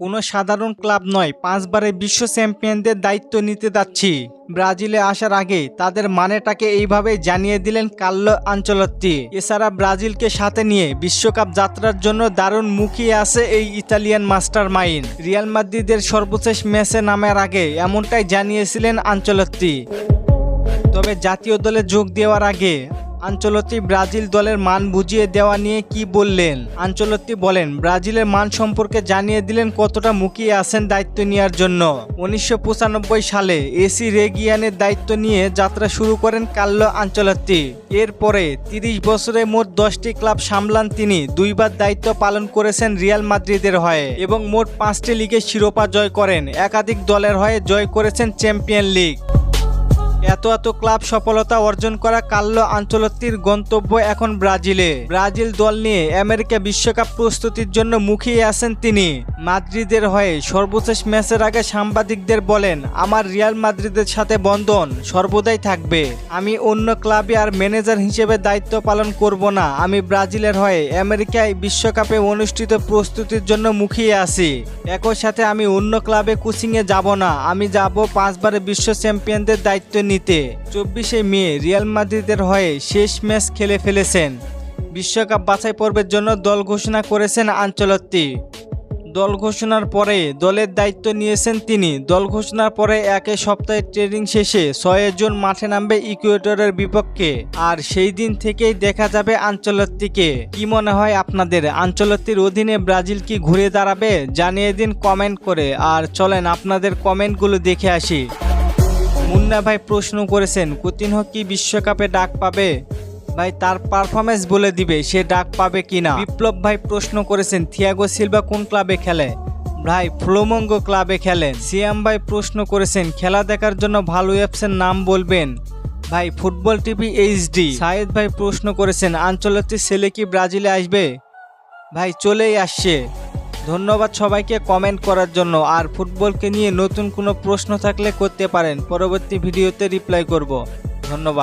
কোনো সাধারণ ক্লাব নয়, পাঁচবারের বিশ্ব চ্যাম্পিয়নদের দায়িত্ব নিতে যাচ্ছি। ব্রাজিলে আসার আগে তাদের মানেটাকে এইভাবে জানিয়ে দিলেন কাল্লো আঞ্চলত্তি। এছাড়া ব্রাজিলকে সাথে নিয়ে বিশ্বকাপ যাত্রার জন্য দারুণ মুখিয়ে আছে এই ইতালিয়ান মাস্টার মাইন্ড রিয়াল মাদ্রিদের সর্বশেষ ম্যাচে নামার আগে এমনটাই জানিয়েছিলেন আঞ্চলত্তি। তবে জাতীয় দলে যোগ দেওয়ার আগে আঞ্চলত্তি ব্রাজিল দলের মান বুঝিয়ে দেওয়া নিয়ে কি বললেন? আঞ্চলত্তি বলেন, ব্রাজিলের মান সম্পর্কে জানিয়ে দিলেন কতটা মুখিয়ে আছেন দায়িত্ব নেওয়ার জন্য। উনিশশো পঁচানব্বই সালে এসি রেগিয়ানের দায়িত্ব নিয়ে যাত্রা শুরু করেন কাল্লো আঞ্চলত্তি এরপরে তিরিশ বছরে মোট দশটি ক্লাব সামলান তিনি। দুইবার দায়িত্ব পালন করেছেন রিয়াল মাদ্রিদের হয়ে এবং মোট পাঁচটি লিগে শিরোপা জয় করেন। একাধিক দলের হয়ে জয় করেছেন চ্যাম্পিয়ন লিগ। এত এত ক্লাব সফলতা অর্জন করা কাল্লো আঞ্চলত্তির গন্তব্য এখন ব্রাজিলে। ব্রাজিল দল নিয়ে আমেরিকা বিশ্বকাপ প্রস্তুতির জন্য মুখিয়ে আছেন তিনি। মাদ্রিদের হয়ে সর্বশেষ ম্যাচের আগে সাংবাদিকদের বলেন, আমার রিয়াল মাদ্রিদের সাথে বন্ধন সর্বদাই থাকবে। আমি অন্য ক্লাবে আর ম্যানেজার হিসেবে দায়িত্ব পালন করব না। আমি ব্রাজিলের হয়ে আমেরিকায় বিশ্বকাপে অনুষ্ঠিত প্রস্তুতির জন্য মুখিয়ে আছি। একই সাথে আমি অন্য ক্লাবে কোচিংয়ে যাব না। আমি যাব পাঁচবারে বিশ্ব চ্যাম্পিয়নদের দায়িত্ব নিতে চব্বিশে মে রিয়াল মাদ্রিদের হয়ে শেষ ম্যাচ খেলে ফেলেছেন। বিশ্বকাপ বাছাই পর্বের জন্য দল ঘোষণা করেছেন আঞ্চলত্তি। দল ঘোষণার পরে দলের দায়িত্ব নিয়েছেন তিনি। দল ঘোষণার পরে একে সপ্তাহে ট্রেনিং শেষে ছয় জন মাঠে নামবে ইকুয়েটরের বিপক্ষে। আর সেই দিন থেকেই দেখা যাবে আঞ্চলত্তিকে। কি মনে হয় আপনাদের? আঞ্চলত্তির অধীনে ব্রাজিল কি ঘুরে দাঁড়াবে? জানিয়ে দিন কমেন্ট করে। আর চলেন আপনাদের কমেন্টগুলো দেখে আসি। মুন্না ভাই প্রশ্ন করেছেন কুতিনহ কি বিশ্বকাপে ডাক পাবে? ভাই, তার পারফরমেন্স বলে দিবে, সে ডাক পাবে কি না? বিপ্লব ভাই প্রশ্ন করেছেন, থিয়াগো সিলভা কোন ক্লাবে খেলে? ভাই, ফ্লোমঙ্গ ক্লাবে খেলেন সিয়াম ভাই প্রশ্ন করেছেন, খেলা দেখার জন্য ভালো অ্যাপসের নাম বলবেন? ভাই, ফুটবল টিভি এইচডি। সায়েদ ভাই প্রশ্ন করেছেন, আঞ্চলিক ছেলে কি ব্রাজিলে আসবে? ভাই, চলেই আসছে। ধন্যবাদ সবাইকে কমেন্ট করার জন্য। আর ফুটবলকে নিয়ে নতুন কোনো প্রশ্ন থাকলে করতে পারেন। পরবর্তী ভিডিওতে রিপ্লাই করব। ধন্যবাদ।